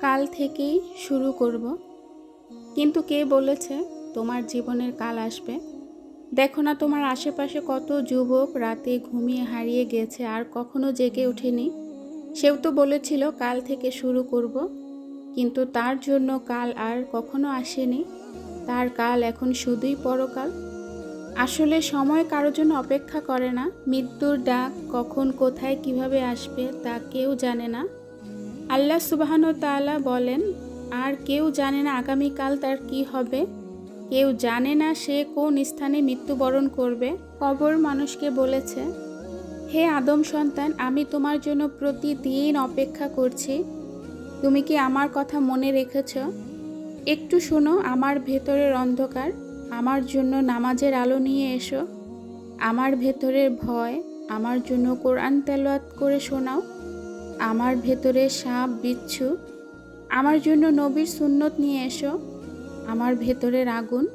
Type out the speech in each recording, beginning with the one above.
কাল থেকেই শুরু করব। কিন্তু কে বলেছে তোমার জীবনের কাল আসবে? দেখো না তোমার আশেপাশে কত যুবক রাতে ঘুমিয়ে হারিয়ে গেছে আর কখনো জেগে ওঠেনি। সেও তো বলেছিল কাল থেকে শুরু করব, কিন্তু তার জন্য কাল আর কখনো আসেনি। তার কাল এখন শুধুই পরকাল। আসলে সময় কারোর জন্য অপেক্ষা করে না। মৃত্যুর ডাক কখন কোথায় কীভাবে আসবে তা কেউ জানে না। আল্লাহ সুবাহানু তাআলা বলেন, আর কেউ জানে না আগামীকাল তার কি হবে। কেউ জানে না সে কোন স্থানে মৃত্যুবরণ করবে। কবর মানুষকে বলেছে, হে আদম সন্তান, আমি তোমার জন্য প্রতিদিন অপেক্ষা করছি। তুমি কি আমার কথা মনে রেখেছ? একটু শোনো, আমার ভেতরের অন্ধকার। আমার জন্য নামাজের আলো নিয়ে এসো। আমার ভেতরের ভয়, আমার জন্য কোরআন তেলাওয়াত করে শোনাও। আমার ভেতরে সাপ, বিচ্ছু, আমার জন্য নবীর সুন্নত নিয়ে এসো। আমার ভেতরের আগুন,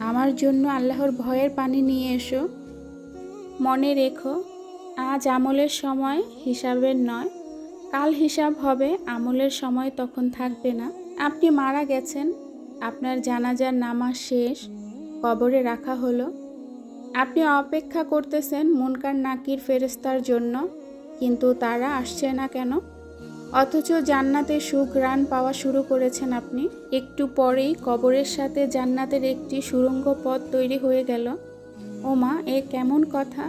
আমার জন্য আল্লাহর ভয়ের পানি নিয়ে এসো। মনে রেখো, আজ আমলের সময় হিসাবের নয়। কাল হিসাব হবে, আমলের সময় তখন থাকবে না। আপনি মারা গেছেন, আপনার জানাজার নামাজ শেষ, কবরে রাখা হলো। আপনি অপেক্ষা করতেছেন মুনকার নাকির ফেরেস্তার জন্য। কিন্তু তারা আসছে না কেন? অথচ জান্নাতে সুঘ্রাণ পাওয়া শুরু করেছেন আপনি। একটু পরেই কবরের সাথে জান্নাতের একটি সুরঙ্গ পথ তৈরি হয়ে গেল। ওমা, এ কেমন কথা?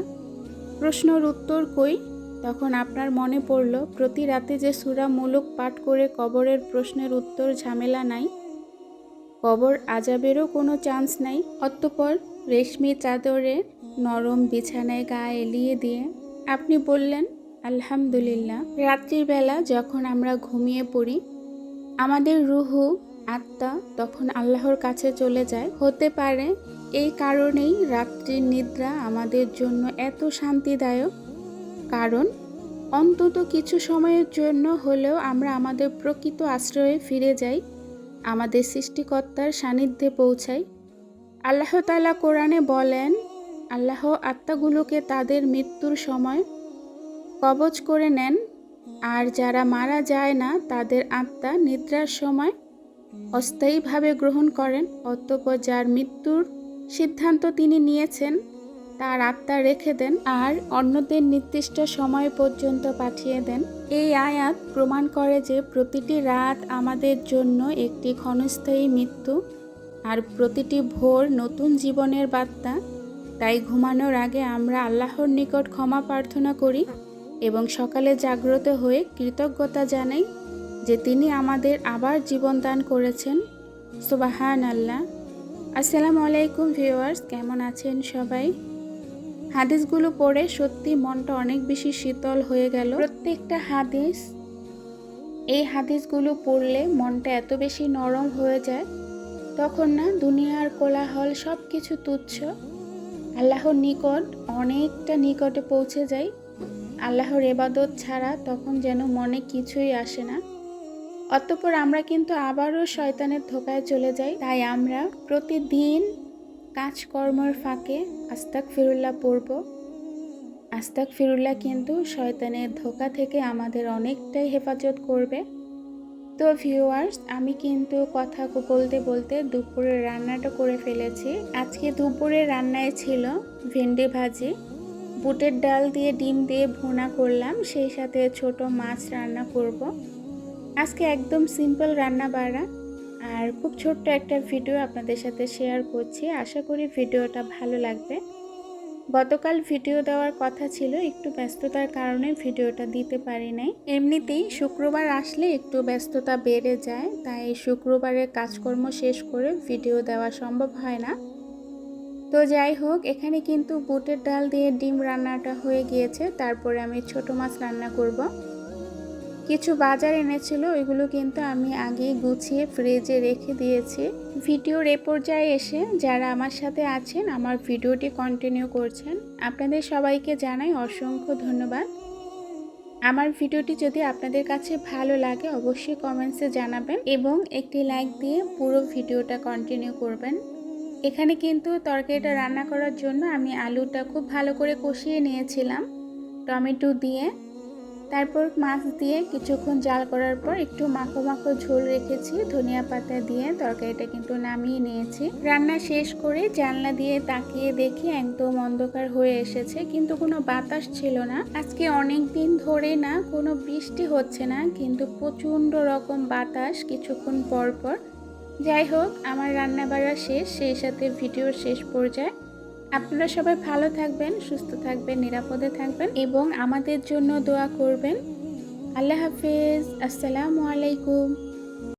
প্রশ্নর উত্তর কই? তখন আপনার মনে পড়ল, প্রতি রাতে যে সুরা মুলুক পাঠ করে কবরের প্রশ্নের উত্তর ঝামেলা নাই? কবর আজাবেরও কোনো চান্স নাই। অতঃপর রেশমি চাদরে নরম বিছানায় গা এলিয়ে দিয়ে, আপনি বললেন আলহামদুলিল্লাহ। রাত্রির বেলা যখন আমরা ঘুমিয়ে পড়ি, আমাদের রুহু, আত্মা তখন আল্লাহর কাছে চলে যায়। হতে পারে এই কারণেই রাত্রির নিদ্রা আমাদের জন্য এত শান্তিদায়ক, কারণ অন্তত কিছু সময়ের জন্য হলেও আমরা আমাদের প্রকৃত আশ্রয়ে ফিরে যাই, আমাদের সৃষ্টিকর্তার সান্নিধ্যে পৌঁছাই। আল্লাহ তালা কোরআনে বলেন, আল্লাহ আত্মাগুলোকে তাদের মৃত্যুর সময় কবজ করে নেন। আর যারা মারা যায় না, তাদের আত্মা নিদ্রার সময় অস্থায়ীভাবে গ্রহণ করেন। অতঃপর যার মৃত্যুর সিদ্ধান্ত তিনি নিয়েছেন, তার আত্মা রেখে দেন আর অন্যদের নির্দিষ্ট সময় পর্যন্ত পাঠিয়ে দেন। এই আয়াত প্রমাণ করে যে প্রতিটি রাত আমাদের জন্য একটি ক্ষণস্থায়ী মৃত্যু আর প্রতিটি ভোর নতুন জীবনের বার্তা। তাই ঘুমানোর আগে আমরা আল্লাহর নিকট ক্ষমা প্রার্থনা করি। এবং সকালে জাগ্রত হয়ে কৃতজ্ঞতা জানাই যে তিনি আমাদের আবার জীবন দান করেছেন। সুবাহান আল্লাহ আসসালামু আলাইকুম ভিউয়ার্স, কেমন আছেন সবাই? হাদিসগুলো পড়ে সত্যি মনটা অনেক বেশি শীতল হয়ে গেল। প্রত্যেকটা হাদিস, এই হাদিসগুলো পড়লে মনটা এত বেশি নরম হয়ে যায়। তখন না, দুনিয়ার কোলাহল সব কিছু তুচ্ছ। আল্লাহর নিকট অনেকটা নিকটে পৌঁছে যায় আল্লাহর এবাদত ছাড়া তখন যেন মনে কিছুই আসে না। অতঃপর আমরা কিন্তু আবারও শয়তানের ধোকায় চলে যাই। তাই আমরা প্রতিদিন কাজকর্মের ফাঁকে আস্তাক ফিরুল্লাহ পড়ব। আস্তাক ফিরুল্লাহ কিন্তু শয়তানের ধোকা থেকে আমাদের অনেকটাই হেফাজত করবে। তো ভিউয়ার্স আমি কিন্তু কথা বলতে বলতে দুপুরের রান্নাটা করে ফেলেছি। আজকে দুপুরের রান্নায় ছিল ভেন্ডি ভাজি। বুটের ডাল দিয়ে ডিম দিয়ে ভুনা করলাম, সেই সাথে ছোট মাছ রান্না করব। আজকে একদম সিম্পল রান্না বাড়া। আর খুব ছোট্ট একটা ভিডিও আপনাদের সাথে শেয়ার করছি। আশা করি ভিডিওটা ভালো লাগবে। গতকাল ভিডিও দেওয়ার কথা ছিল, একটু ব্যস্ততার কারণে ভিডিওটা দিতে পারি নাই। এমনিতেই শুক্রবার আসলে একটু ব্যস্ততা বেড়ে যায়, তাই শুক্রবারের কাজকর্ম শেষ করে ভিডিও দেওয়া সম্ভব হয় না। তো যাই হোক, এখানে কিন্তু বুটের ডাল দিয়ে ডিম রান্নাটা হয়ে গিয়েছে। তারপরে আমি ছোট মাছ রান্না করব। কিছু বাজার এনেছিল, ওইগুলো কিন্তু আমি আগেই গুছিয়ে ফ্রিজে রেখে দিয়েছি। ভিডিওর এ পর্যায়ে এসে যারা আমার সাথে আছেন, আমার ভিডিওটি কন্টিনিউ করছেন, আপনাদের সবাইকে জানাই অসংখ্য ধন্যবাদ। আমার ভিডিওটি যদি আপনাদের কাছে ভালো লাগে, অবশ্যই কমেন্টসে জানাবেন এবং একটি লাইক দিয়ে পুরো ভিডিওটা কন্টিনিউ করবেন। এখানে কিন্তু তরকারিটা রান্না করার জন্য আমি আলুটা খুব ভালো করে কষিয়ে নিয়েছিলাম, টমেটো দিয়ে। তারপর মাছ দিয়ে কিছুক্ষণ জাল করার পর একটু মাখো মাখো ঝোল রেখেছি, ধনিয়া পাতা দিয়ে তরকারিটা কিন্তু নামিয়ে নিয়েছি। রান্না শেষ করে জানলা দিয়ে তাকিয়ে দেখি একদম অন্ধকার হয়ে এসেছে, কিন্তু কোনো বাতাস ছিল না। আজকে অনেক দিন ধরে না, কোনো বৃষ্টি হচ্ছে না, কিন্তু প্রচণ্ড রকম বাতাস কিছুক্ষণ পর পর। যাই হোক, আমার রান্না বাড়া শেষ, সেই সাথে ভিডিওর শেষ পর্যায়ে আপনারা সবাই ভালো থাকবেন, সুস্থ থাকবেন, নিরাপদে থাকবেন এবং আমাদের জন্য দোয়া করবেন। আল্লাহ হাফিজ, আসসালামু আলাইকুম।